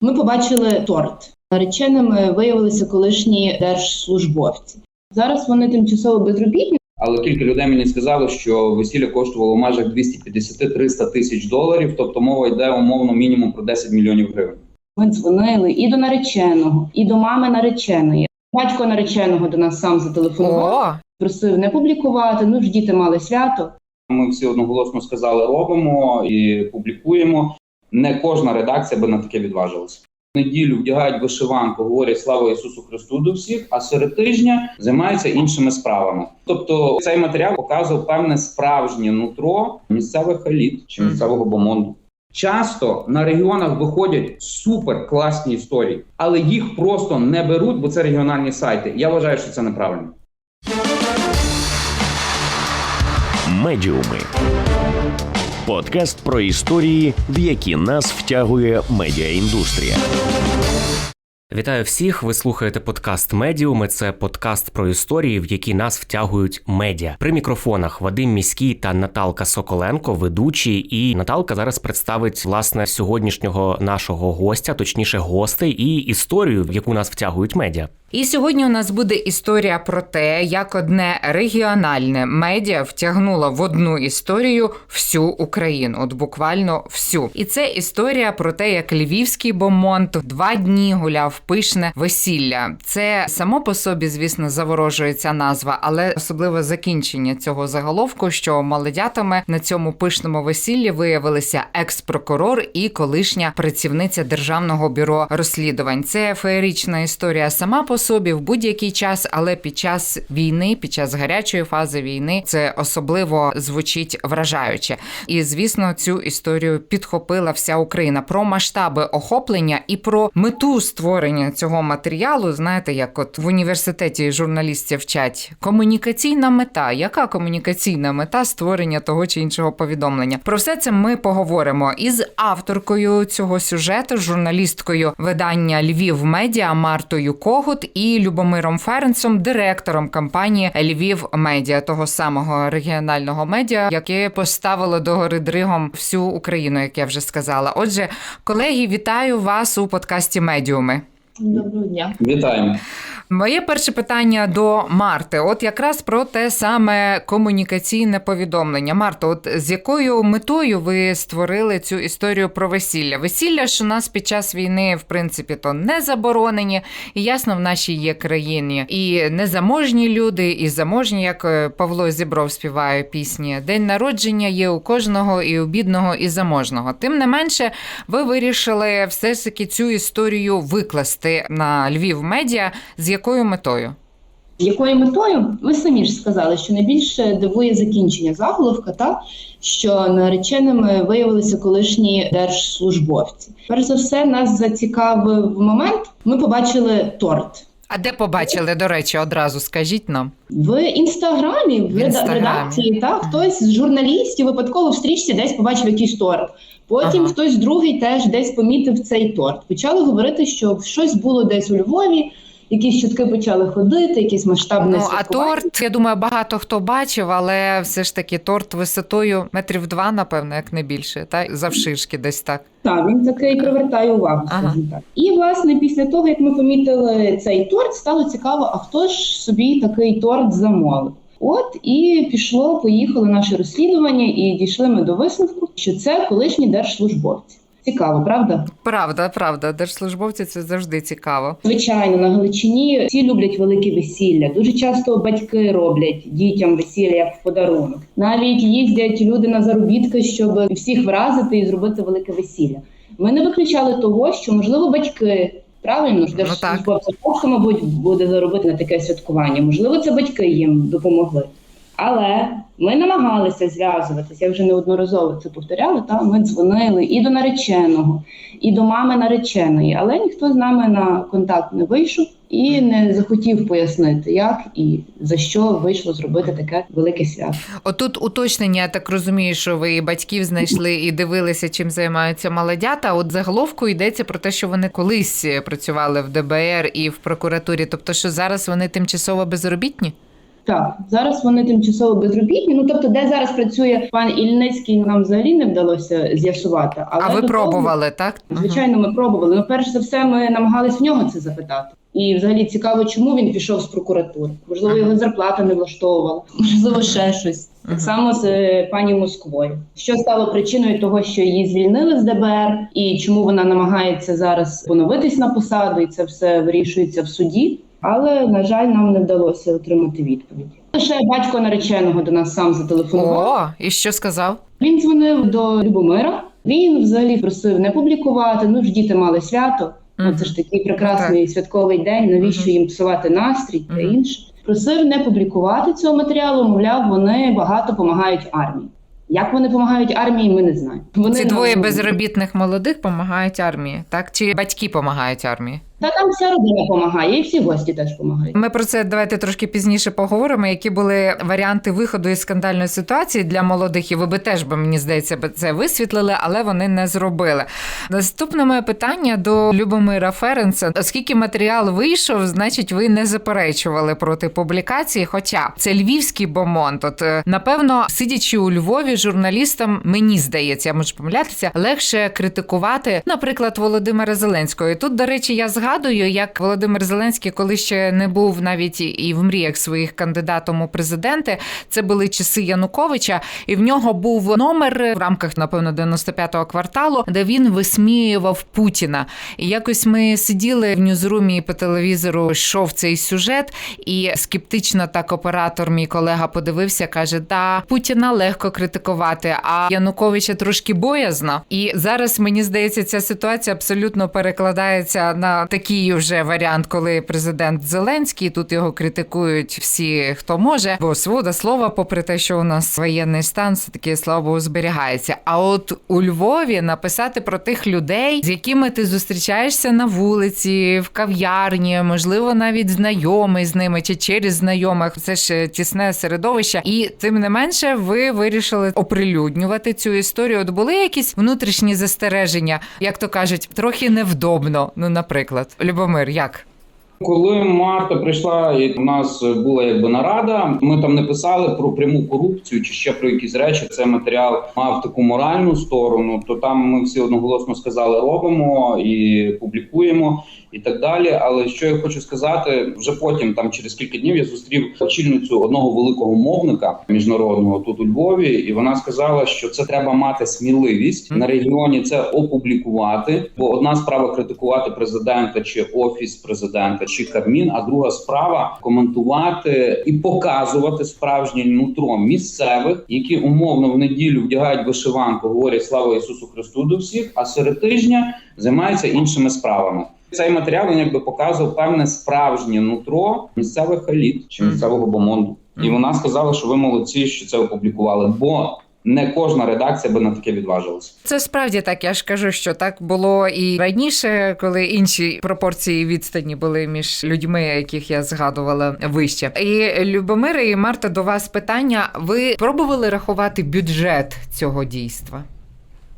Ми побачили торт. Нареченими виявилися колишні держслужбовці. Зараз вони тимчасово безробітні. Але кілька людей мені сказали, що весілля коштувало в межах 250-300 тисяч доларів, тобто мова йде умовно мінімум про 10 мільйонів гривень. Ми дзвонили і до нареченого, і до мами нареченої. Батько нареченого до нас сам зателефонував, О, просив не публікувати. Ну ж діти мали свято. Ми всі одноголосно сказали, робимо і публікуємо. Не кожна редакція би на таке відважилася. Неділю вдягають вишиванку, говорять слава Ісусу Христу до всіх, а серед тижня займаються іншими справами. Тобто цей матеріал показував певне справжнє нутро місцевих еліт чи місцевого бомонду. Часто на регіонах виходять супер класні історії, але їх просто не беруть, бо це регіональні сайти. Я вважаю, що це неправильно. Медіуми. Подкаст про історії, в які нас втягує медіаіндустрія. Вітаю всіх! Ви слухаєте подкаст Медіуми. Це подкаст про історії, в які нас втягують медіа. При мікрофонах Вадим Міський та Наталка Соколенко, ведучі. І Наталка зараз представить власне сьогоднішнього нашого гостя, точніше, гостей, і історію, в яку нас втягують медіа. і сьогодні у нас буде історія про те, як одне регіональне медіа втягнуло в одну історію всю Україну, от буквально всю. І це історія про те, як львівський бомонд два дні гуляв пишне весілля. Це само по собі, звісно, заворожує ця назва, але особливо закінчення цього заголовку, що молодятами на цьому пишному весіллі виявилися екс-прокурор і колишня працівниця державного бюро розслідувань. Це феєрична історія сама по собі в будь-який час, але під час війни, під час гарячої фази війни, це особливо звучить вражаюче. І звісно, цю історію підхопила вся Україна про масштаби охоплення і про мету створення цього матеріалу. Знаєте, як от в університеті журналістів вчать комунікаційна мета. Яка комунікаційна мета створення того чи іншого повідомлення? Про все це ми поговоримо із авторкою цього сюжету, журналісткою видання Львів Медіа Мартою Когут і Любомиром Ференцем, директором компанії Львів Медіа, того самого регіонального медіа, яке поставило до гори дригом всю Україну, як я вже сказала. Отже, колеги, вітаю вас у подкасті Медіуми. Доброго дня. Вітаємо. Моє перше питання до Марти. От якраз про те саме комунікаційне повідомлення. Марто, от з якою метою ви створили цю історію про весілля? Весілля ж у нас під час війни, в принципі, то не заборонені, і ясно, в нашій є країні і незаможні люди, і заможні, як е, Павло Зібров співає пісні. День народження є у кожного, і у бідного, і заможного. Тим не менше, ви вирішили все ж таки цю історію викласти на Львів медіа. З якою метою? Якою метою? Ви самі ж сказали, що найбільше дивує закінчення заголовка, так що нареченими виявилися колишні держслужбовці. Перш за все, нас зацікавив момент. Ми побачили торт. А де побачили, до речі, одразу скажіть нам. В інстаграмі, в, В Інстаграмі. редакції, так, хтось з журналістів випадково в стрічці десь побачив якийсь торт. Потім Ага. хтось другий теж десь помітив цей торт. Почали говорити, що щось було десь у Львові, якісь чутки почали ходити, якісь масштабне Ну а торт, я думаю, багато хто бачив, але все ж таки торт висотою метрів два, напевно, як не більше, та завширшки десь так. Так, він такий привертає увагу, Ага. так. І власне після того, як ми помітили цей торт, стало цікаво, а хто ж собі такий торт замовив. От і пішло, поїхало наше розслідування, і дійшли ми до висновку, що це колишні держслужбовці. Цікаво, правда? Правда, правда, держслужбовці це завжди цікаво. Звичайно, на Галичині всі люблять великі весілля. Дуже часто батьки роблять дітям весілля як в подарунок. Навіть їздять люди на заробітки, щоб всіх вразити і зробити велике весілля. Ми не виключали того, що можливо батьки. Правильно ж, Ну, держслужбовця важко, мабуть, буде заробити на таке святкування. Можливо, це батьки їм допомогли. Але ми намагалися зв'язуватися. Я вже неодноразово це повторяла. Та ми дзвонили і до нареченого, і до мами нареченої, але ніхто з нами на контакт не вийшов і не захотів пояснити, як і за що вийшло зробити таке велике свято. Отут уточнення, я так розумію, що ви і батьків знайшли і дивилися, чим займаються молодята. От заголовку йдеться про те, що вони колись працювали в ДБР і в прокуратурі, тобто, що зараз вони тимчасово безробітні. Так, зараз вони тимчасово безробітні. Ну тобто, де зараз працює пан Ільницький, нам взагалі не вдалося з'ясувати. Але А ви до того- пробували, так? Звичайно, ми пробували. Ну, перш за все, ми намагались в нього це запитати. І взагалі цікаво, чому він пішов з прокуратури. Можливо, його зарплата не влаштовувала, можливо, ще щось. Так само з е, пані Москвою. Що стало причиною того, що її звільнили з ДБР, і чому вона намагається зараз поновитись на посаду, і це все вирішується в суді. Але на жаль, нам не вдалося отримати відповідь. Лише батько нареченого до нас сам зателефонував. О, і що сказав? Він дзвонив до Любомира. Він взагалі просив не публікувати. Ну ж діти мали свято. Ну, це ж такий прекрасний святковий день. Навіщо їм псувати настрій та інше? Просив не публікувати цього матеріалу. Мовляв, вони багато допомагають армії. Як вони допомагають армії, ми не знаємо. Вони Ці двоє безробітних молодих допомагають армії, так? Чи батьки допомагають армії? Та там вся родина допомагає, і всі гості теж допомагають. Ми про це давайте трошки пізніше поговоримо. Які були варіанти виходу із скандальної ситуації для молодих, і ви би теж би мені здається би це висвітлили, але вони не зробили. Наступне моє питання до Любомира Ференца. Оскільки матеріал вийшов, значить, ви не заперечували проти публікації. Хоча це львівський бомонд. От е, напевно, сидячи у Львові, журналістам мені здається, я можу помилятися, легше критикувати, наприклад, Володимира Зеленського. І тут, до речі, я згадую, як Володимир Зеленський, коли ще не був навіть і- в мріях своїх кандидатом у президенти, це були часи Януковича, і в нього був номер в рамках, напевно, 95-го кварталу, де він висміював Путіна. І якось ми сиділи в ньюзрумі і по телевізору, йшов цей сюжет, і скептично так оператор, мій колега, подивився, каже: Да, Путіна легко критикувати, а Януковича трошки боязно. І зараз мені здається, ця ситуація абсолютно перекладається на такий вже варіант, коли президент Зеленський тут його критикують всі, хто може, бо свобода слова, попри те, що у нас воєнний стан, все таки слава Богу, зберігається. А от у Львові написати про тих людей, з якими ти зустрічаєшся на вулиці, в кав'ярні, можливо, навіть знайомий з ними чи через знайомих, це ж тісне середовище. І тим не менше, ви вирішили оприлюднювати цю історію. От були якісь внутрішні застереження, як то кажуть, трохи невдобно. Ну, наприклад, Любомир, як? Коли Марта прийшла, і у нас була якби нарада. Ми там не писали про пряму корупцію чи ще про якісь речі. Цей матеріал мав таку моральну сторону. То там ми всі одноголосно сказали, робимо і публікуємо, і так далі. Але що я хочу сказати, вже потім, там через кілька днів, я зустрів очільницю одного великого мовника міжнародного тут у Львові, і вона сказала, що це треба мати сміливість на регіоні це опублікувати. Бо одна справа критикувати президента чи офіс президента чи Кабмін, а друга справа коментувати і показувати справжнє нутро місцевих, які умовно в неділю вдягають вишиванку, говорять слава Ісусу Христу до всіх, а серед тижня займаються іншими справами. Цей матеріал він якби показував певне справжнє нутро місцевих еліт чи місцевого бомонду. І вона сказала, що ви молодці, що це опублікували, бо не кожна редакція би на таке відважилася. Це справді так. Я ж кажу, що так було і раніше, коли інші пропорції відстані були між людьми, яких я згадувала вище. І Любомире і Марта, до вас питання: ви пробували рахувати бюджет цього дійства?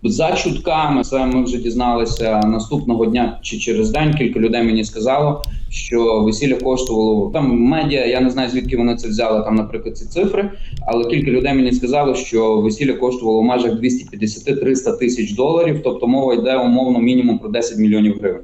За чутками, це ми вже дізналися наступного дня чи через день. Кілька людей мені сказало, що весілля коштувало там медіа. Я не знаю звідки вони це взяли. Там, наприклад, ці цифри. Але кілька людей мені сказало, що весілля коштувало в межах 250-300 тисяч доларів. Тобто мова йде умовно мінімум про 10 мільйонів гривень.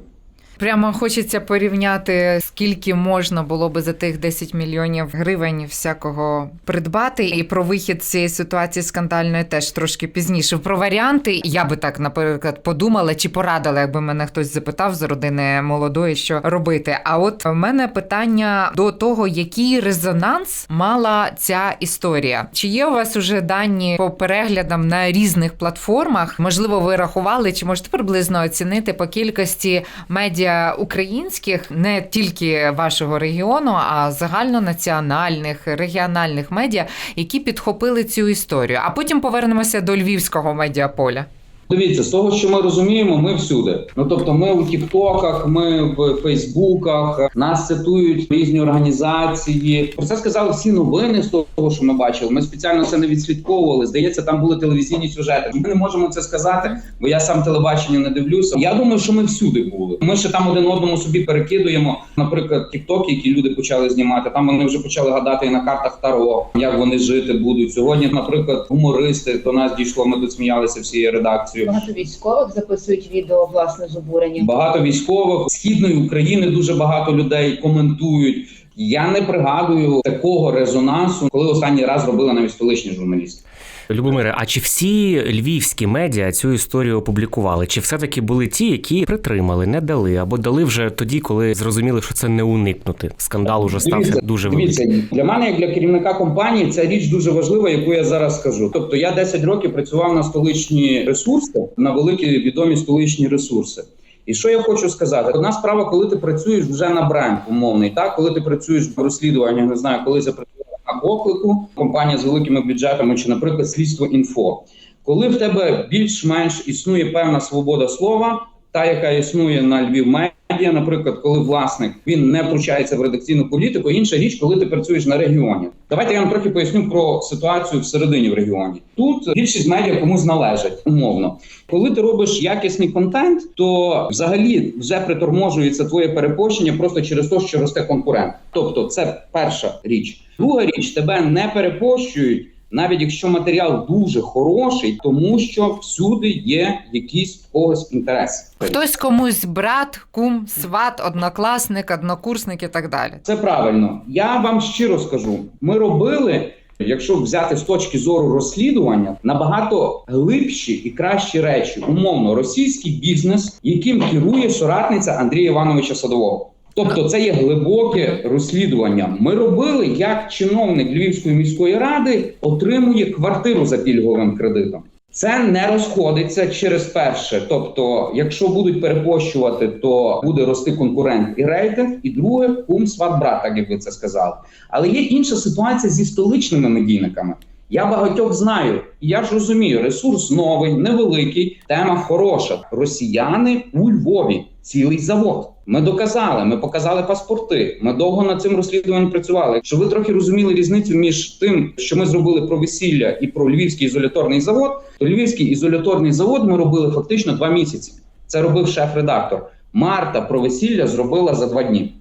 Прямо хочеться порівняти, скільки можна було би за тих 10 мільйонів гривень всякого придбати. І про вихід цієї ситуації скандальної теж трошки пізніше. Про варіанти я би так, наприклад, подумала чи порадила, якби мене хтось запитав з родини молодої, що робити. А от в мене питання до того, який резонанс мала ця історія. Чи є у вас уже дані по переглядам на різних платформах? Можливо, ви рахували, чи можете приблизно оцінити по кількості медіа українських, не тільки вашого регіону, а загальнонаціональних, регіональних медіа, які підхопили цю історію. А потім повернемося до львівського медіаполя. Дивіться, з того, що ми розуміємо, ми всюди. Ну тобто, ми у Тіктоках, ми в Фейсбуках, нас цитують різні організації. Про це сказали всі новини з того, що ми бачили. Ми спеціально це не відслідковували. Здається, там були телевізійні сюжети. Ми не можемо це сказати, бо я сам телебачення не дивлюся. Я думаю, що ми всюди були. Ми ще там один одному собі перекидуємо. Наприклад, Тікток, які люди почали знімати. Там вони вже почали гадати і на картах Таро, як вони жити будуть сьогодні. Наприклад, гумористи до нас дійшло. Ми тут сміялися всією редакцією. Багато військових записують відео власне з обуренням. Багато військових східної України дуже багато людей коментують. Я не пригадую такого резонансу, коли останній раз робили навіть столичні журналісти. Любомире, а чи всі львівські медіа цю історію опублікували? Чи все-таки були ті, які притримали, не дали або дали вже тоді, коли зрозуміли, що це не уникнути? Скандал уже стався Дивіться, дуже великий. Дивіться, для мене, як для керівника компанії, ця річ дуже важлива, яку я зараз скажу. Тобто, я 10 років працював на столичні ресурси, на великі відомі столичні ресурси. І що я хочу сказати? Одна справа, коли ти працюєш вже на бренд умовний, так коли ти працюєш в розслідуванні, не знаю, коли запрацювала на оклику компанія з великими бюджетами, чи, наприклад, слідство інфо. Коли в тебе більш-менш існує певна свобода слова, та яка існує на Львів медіа, наприклад, коли власник він не втручається в редакційну політику. Інша річ, коли ти працюєш на регіоні. Давайте я вам трохи поясню про ситуацію всередині в регіоні. Тут більшість медіа комусь належать умовно. Коли ти робиш якісний контент, то взагалі вже приторможується твоє перепощення просто через те, що росте конкурент. Тобто, це перша річ. Друга річ, тебе не перепощують. Навіть якщо матеріал дуже хороший, тому що всюди є якісь в когось інтереси. Хтось комусь брат, кум, сват, однокласник, однокурсник і так далі. Це правильно. Я вам щиро скажу: ми робили, якщо взяти з точки зору розслідування, набагато глибші і кращі речі. Умовно, російський бізнес, яким керує соратниця Андрія Івановича Садового. Тобто, це є глибоке розслідування. Ми робили, як чиновник Львівської міської ради отримує квартиру за пільговим кредитом. Це не розходиться через перше. Тобто, якщо будуть перепощувати, то буде рости конкурент і рейтинг. І друге, кум сват брат, так як ви це сказали. Але є інша ситуація зі столичними медійниками. Я багатьох знаю, і я ж розумію, ресурс новий, невеликий, тема хороша. Росіяни у Львові, цілий завод. Ми доказали, ми показали паспорти. Ми довго над цим розслідуванням працювали. Щоб ви трохи розуміли різницю між тим, що ми зробили про весілля і про львівський ізоляторний завод, то львівський ізоляторний завод ми робили фактично два місяці. Це робив шеф-редактор. Марта про весілля зробила за два дні.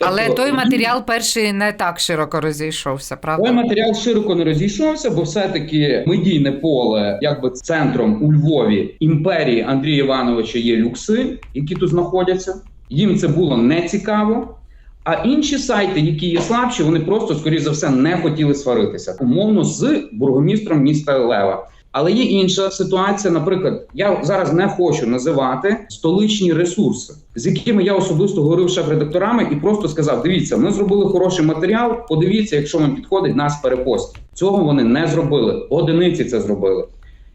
Але Тобто, той матеріал перший не так широко розійшовся, той матеріал широко не розійшовся, бо все-таки медійне поле, якби центром у Львові імперії Андрія Івановича є люкси, які тут знаходяться. Їм це було не цікаво. А інші сайти, які є слабші, вони просто, скоріш за все, не хотіли сваритися умовно з бургомістром міста Лева. Але є інша ситуація. Наприклад, я зараз не хочу називати столичні ресурси, з якими я особисто говорив шеф-редакторами, і просто сказав: дивіться, ми зробили хороший матеріал. Подивіться, якщо вам підходить, нас перепостять. Цього вони не зробили. Одиниці це зробили.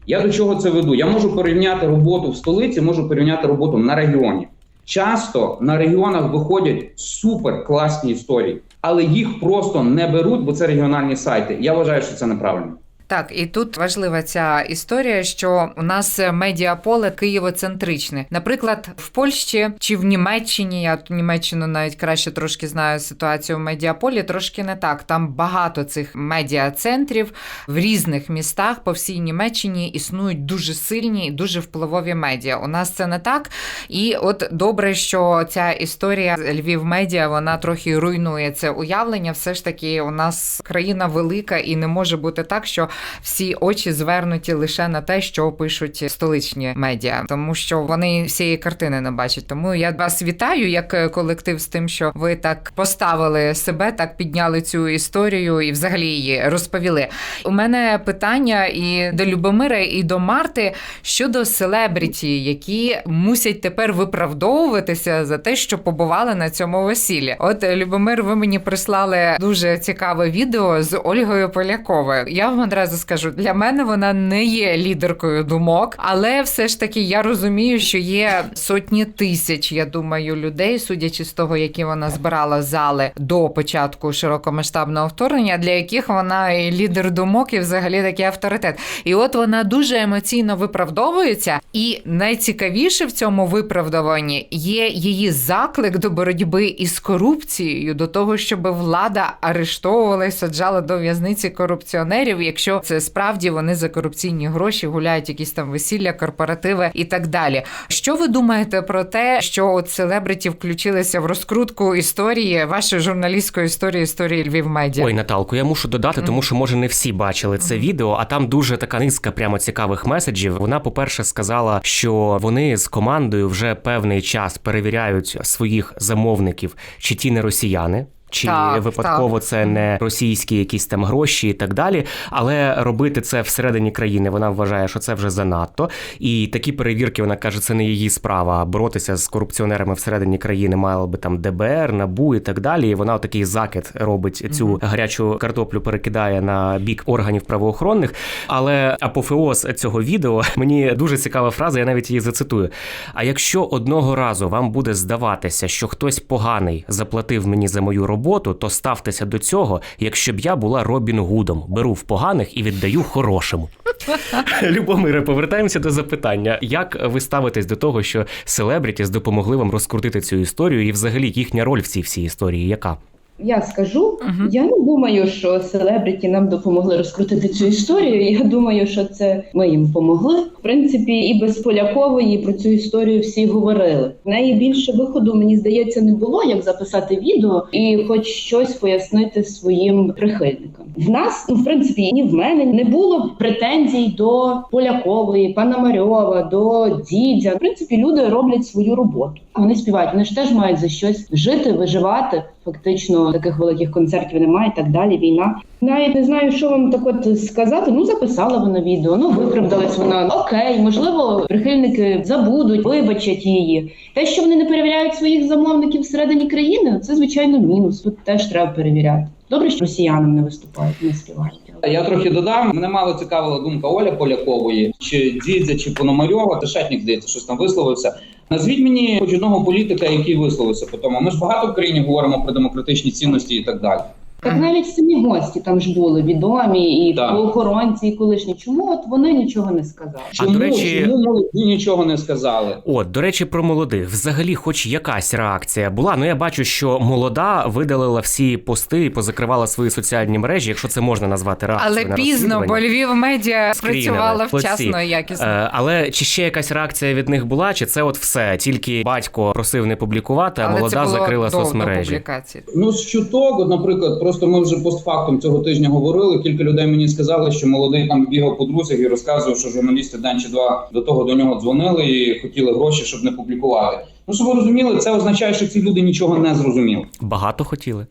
Я до чого це веду? Я можу порівняти роботу в столиці, можу порівняти роботу на регіоні. Часто на регіонах виходять супер класні історії, але їх просто не беруть, бо це регіональні сайти. Я вважаю, що це неправильно. Так, і тут важлива ця історія, що у нас медіаполе києвоцентричне. Наприклад, в Польщі чи в Німеччині, я тут Німеччину навіть краще трошки знаю ситуацію в медіаполі, трошки не так. Там багато цих медіа-центрів в різних містах по всій Німеччині існують дуже сильні і дуже впливові медіа. У нас це не так. І от добре, що ця історія Львів медіа вона трохи руйнує це уявлення. Все ж таки, у нас країна велика і не може бути так, що всі очі звернуті лише на те, що пишуть столичні медіа, тому що вони всієї картини не бачать. Тому я вас вітаю як е, колектив з тим, що ви так поставили себе, так підняли цю історію і взагалі її розповіли. У мене питання і до Любомира, і до Марти щодо селебріті, які мусять тепер виправдовуватися за те, що побували на цьому весіллі. От Любомир, ви мені прислали дуже цікаве відео з Ольгою Поляковою. Я вам одразу одразу скажу, для мене вона не є лідеркою думок, але все ж таки я розумію, що є сотні тисяч, я думаю, людей, судячи з того, які вона збирала зали до початку широкомасштабного вторгнення, для яких вона і лідер думок, і взагалі такий авторитет. І от вона дуже емоційно виправдовується, і найцікавіше в цьому виправдуванні є її заклик до боротьби із корупцією, до того, щоб влада арештовувала і саджала до в'язниці корупціонерів, якщо це справді вони за корупційні гроші гуляють якісь там весілля, корпоративи і так далі. Що ви думаєте про те, що от селебриті включилися в розкрутку історії вашої журналістської історії історії Львів Медіа? Ой, Наталку, я мушу додати, тому що може не всі бачили це відео, а там дуже така низка прямо цікавих меседжів. Вона, по-перше, сказала, що вони з командою вже певний час перевіряють своїх замовників, чи ті не росіяни. Чи Так, випадково так. це не російські якісь там гроші і так далі, але робити це всередині країни вона вважає, що це вже занадто. І такі перевірки вона каже, це не її справа. Боротися з корупціонерами всередині країни мало би там ДБР, НАБУ і так далі. І вона такий закид робить цю гарячу картоплю, перекидає на бік органів правоохоронних. Але апофеоз цього відео мені дуже цікава фраза, я навіть її зацитую. А якщо одного разу вам буде здаватися, що хтось поганий заплатив мені за мою роботу, то ставтеся до цього, якщо б я була Робін Гудом, беру в поганих і віддаю хорошим. Любомире, повертаємося до запитання. Як ви ставитесь до того, що селебрітіс допомогли вам розкрутити цю історію, і взагалі їхня роль в цій всій історії? Яка? Я скажу, Мгм. я не думаю, що селебриті нам допомогли розкрутити цю історію. Я думаю, що це ми їм допомогли. В принципі, і без Полякової про цю історію всі говорили. В неї більше виходу, мені здається, не було як записати відео і хоч щось пояснити своїм прихильникам. В нас, ну в принципі, ні в мене не було претензій до Полякової, Пономарьова, до Дідя. В принципі, люди роблять свою роботу. Вони співають. Вони ж теж мають за щось жити, виживати. Фактично таких великих концертів немає і так далі. Війна. Навіть не знаю, що вам так от сказати. Ну записала вона відео, ну виправдалась вона. Окей, можливо, прихильники забудуть, вибачать її. Те, що вони не перевіряють своїх замовників всередині країни, це звичайно мінус. Тут теж треба перевіряти. Добре, що росіянам не виступають, не співають. Я трохи додам. Мене мало цікавила думка Оля Полякової, чи Дідзя, чи Пономарьова. Тишетник, здається, щось там висловився. Назвіть мені хоч одного політика, який висловився по тому. Ми ж багато в країні говоримо про демократичні цінності і так далі. Так навіть самі гості там ж були відомі, і Так. охоронці, і колишні. Чому от вони нічого не сказали? Чому, до речі- чому молоді нічого не сказали? От, до речі, про молодих. Взагалі, хоч якась реакція була. Ну я бачу, що молода видалила всі пости і позакривала свої соціальні мережі, якщо це можна назвати реакцією. Але на пізно, бо. Львів медіа Скрінили, спрацювала молодці. вчасно і якісно. Е, але чи ще якась реакція від них була, чи це от все? Тільки батько просив не публікувати, а Але це молода було закрила до- до соцмережі. публікації. Ну з чуток, от, наприклад, просто ми вже постфактум цього тижня говорили. Кілька людей мені сказали, що молодий там бігав по друзях і розказував, що журналісти день чи два до того до нього дзвонили і хотіли гроші, щоб не публікувати. Ну щоб ви розуміли, це означає, що ці люди нічого не зрозуміли. Багато хотіли.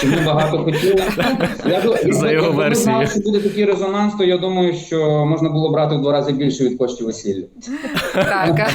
Чи ми багато хотіли? Я За його якби версією. що буде такий резонанс, то я думаю, що можна було брати в два рази більше від коштів весілля. Так.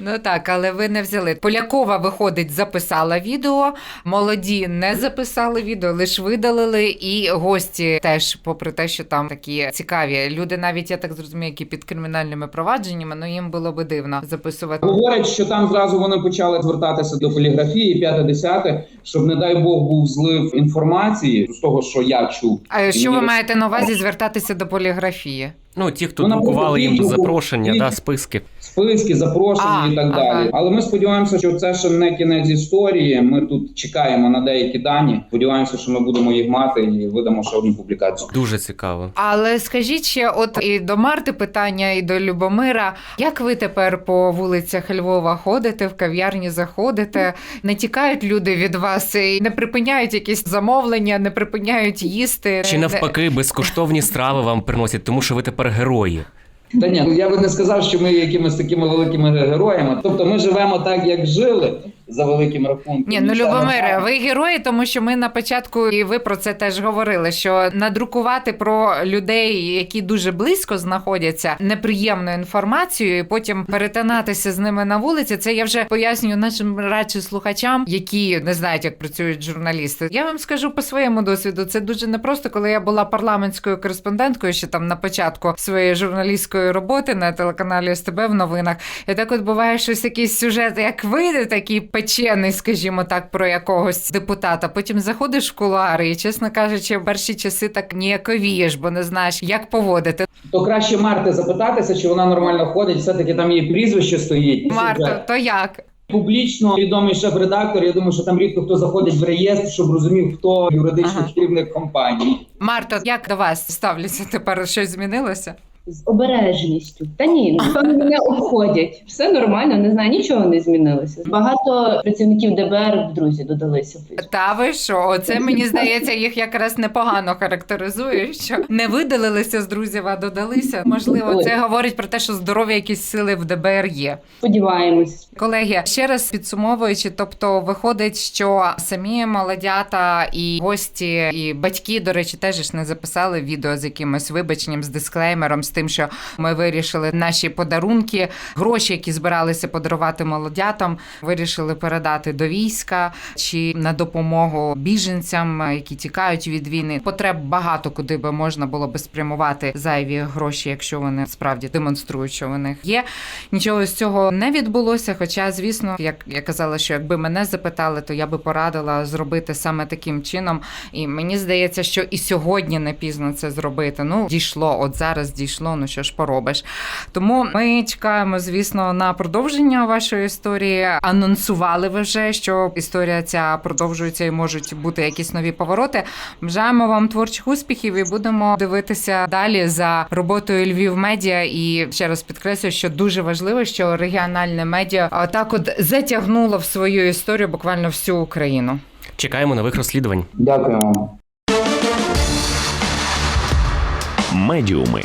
ну так, але ви не взяли. Полякова виходить, записала відео. Молоді не записали відео, лише видалили. І гості теж, попри те, що там такі цікаві люди, навіть я так зрозумію, які під кримінальними провадженнями, ну їм було би дивно записувати. Говорять, що там зразу вони почали звертатися до поліграфії, п'яте десяте, щоб не дай Бог був злив інформації з того, що я чув. А що ви маєте на увазі звертатися до поліграфії? Ну, ті, хто Ну, друкували їм запрошення, да, списки. списки, запрошення А, і так ага. далі. Але ми сподіваємося, що це ще не кінець історії. Ми тут чекаємо на деякі дані. Сподіваємося, що ми будемо їх мати і видамо ще одну публікацію. Дуже цікаво. Але скажіть ще, от і до Марти питання, і до Любомира. Як ви тепер по вулицях Львова ходите, в кав'ярні заходите? Не тікають люди від вас і не припиняють якісь замовлення, не припиняють їсти? Чи навпаки, безкоштовні страви вам приносять, тому що ви тепер герої. Та ні, ну я би не сказав, що ми якимись такими великими героями. Тобто ми живемо так, як жили. За великим рахунком. Ні, ну Любомире, ви герої, тому що ми на початку, і ви про це теж говорили. Що надрукувати про людей, які дуже близько знаходяться, неприємну інформацію, і потім перетинатися з ними на вулиці. Це я вже пояснюю нашим радше слухачам, які не знають, як працюють журналісти. Я вам скажу по своєму досвіду. Це дуже непросто, коли я була парламентською кореспонденткою, ще там на початку своєї журналістської роботи на телеканалі СТБ в новинах. І так от буває щось якийсь сюжет, як вийде такий печений, скажімо так, про якогось депутата. Потім заходиш в кулуари, і чесно кажучи, в перші часи так ніяковієш, бо не знаєш, як поводити. То краще Марти запитатися, чи вона нормально ходить. Все-таки там її прізвище стоїть. Марто, то як? Публічно відомий шеф-редактор. Я думаю, що там рідко хто заходить в реєстр, щоб розумів, хто юридичний Ага. керівник компанії. Марто, як до вас ставляться тепер? Щось змінилося? З обережністю. Та ні, напевно, мене обходять. Все нормально, не знаю, нічого не змінилося. Багато працівників ДБР в друзі додалися. Та ви що? Оце мені здається, їх якраз непогано характеризує, що не видалилися з друзів, а додалися. Можливо, це говорить про те, що здорові якісь сили в ДБР є. Сподіваємось. Колеги, ще раз підсумовуючи, тобто виходить, що самі молодята і гості, і батьки, до речі, теж ж не записали відео з якимось вибаченням, з дисклеймером, з тим, що ми вирішили наші подарунки, гроші, які збиралися подарувати молодятам, вирішили передати до війська чи на допомогу біженцям, які тікають від війни. Потреб багато куди би можна було би спрямувати зайві гроші, якщо вони справді демонструють, що в них є. Нічого з цього не відбулося. Хоча, звісно, як я казала, що якби мене запитали, то я би порадила зробити саме таким чином. І мені здається, що і сьогодні не пізно це зробити. Ну дійшло, от зараз дійшло. Ну що ж поробиш. Тому ми чекаємо, звісно, на продовження вашої історії. Анонсували ви вже, що історія ця продовжується і можуть бути якісь нові повороти. Бажаємо вам творчих успіхів і будемо дивитися далі за роботою Львів Медіа. І ще раз підкреслюю, що дуже важливо, що регіональне медіа так от затягнуло в свою історію буквально всю Україну. Чекаємо нових розслідувань. Дякую. Медіуми.